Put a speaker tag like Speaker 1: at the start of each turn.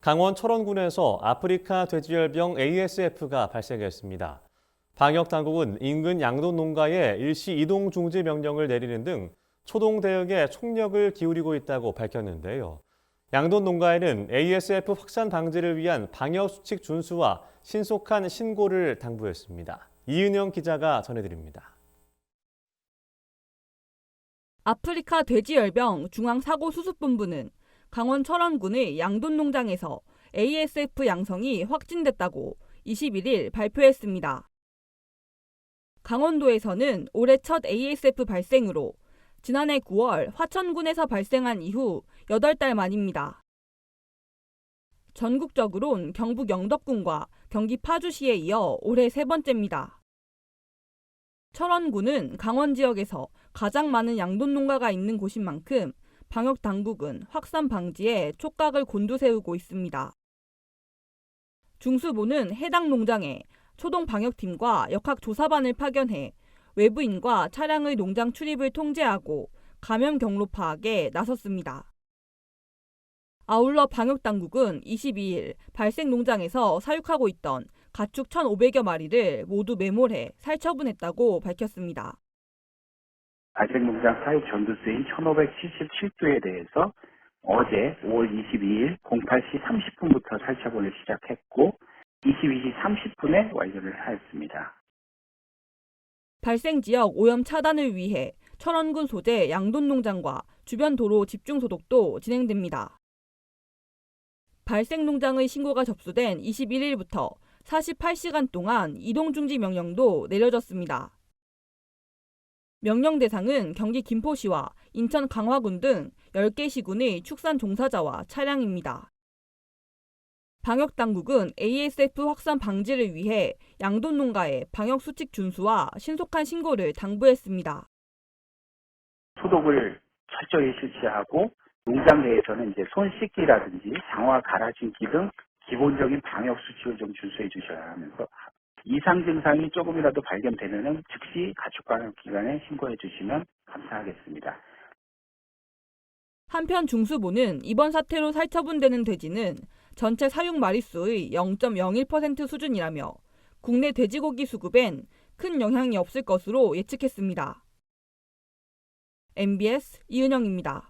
Speaker 1: 강원 철원군에서 아프리카 돼지열병 ASF가 발생했습니다. 방역 당국은 인근 양돈 농가에 일시 이동 중지 명령을 내리는 등 초동 대응에 총력을 기울이고 있다고 밝혔는데요. 양돈 농가에는 ASF 확산 방지를 위한 방역 수칙 준수와 신속한 신고를 당부했습니다. 이은영 기자가 전해드립니다.
Speaker 2: 아프리카 돼지열병 중앙사고수습본부는 강원 철원군의 양돈 농장에서 ASF 양성이 확진됐다고 21일 발표했습니다. 강원도에서는 올해 첫 ASF 발생으로 지난해 9월 화천군에서 발생한 이후 8달 만입니다. 전국적으론 경북 영덕군과 경기 파주시에 이어 올해 세 번째입니다. 철원군은 강원 지역에서 가장 많은 양돈 농가가 있는 곳인 만큼 방역 당국은 확산 방지에 촉각을 곤두세우고 있습니다. 중수부는 해당 농장에 초동 방역팀과 역학 조사반을 파견해 외부인과 차량의 농장 출입을 통제하고 감염 경로 파악에 나섰습니다. 아울러 방역 당국은 22일 발생 농장에서 사육하고 있던 가축 1,500여 마리를 모두 매몰해 살처분했다고 밝혔습니다.
Speaker 3: 발생농장 사육 전두수인 1577두에 대해서 어제 5월 22일 08시 30분부터 살처분을 시작했고 22시 30분에 완료를 하였습니다.
Speaker 2: 발생 지역 오염 차단을 위해 철원군 소재 양돈 농장과 주변 도로 집중 소독도 진행됩니다. 발생 농장의 신고가 접수된 21일부터 48시간 동안 이동 중지 명령도 내려졌습니다. 명령 대상은 경기 김포시와 인천 강화군 등 10개 시군의 축산 종사자와 차량입니다. 방역 당국은 ASF 확산 방지를 위해 양돈 농가에 방역 수칙 준수와 신속한 신고를 당부했습니다.
Speaker 3: 소독을 철저히 실시하고 농장 내에서는 이제 손 씻기라든지 장화 갈아신기 등 기본적인 방역 수칙을 좀 준수해 주셔야 하면서 이상 증상이 조금이라도 발견되면은 즉시 가축관리기관에 신고해 주시면 감사하겠습니다.
Speaker 2: 한편 중수부는 이번 사태로 살처분되는 돼지는 전체 사육 마리수의 0.01% 수준이라며 국내 돼지고기 수급엔 큰 영향이 없을 것으로 예측했습니다. MBS 이은영입니다.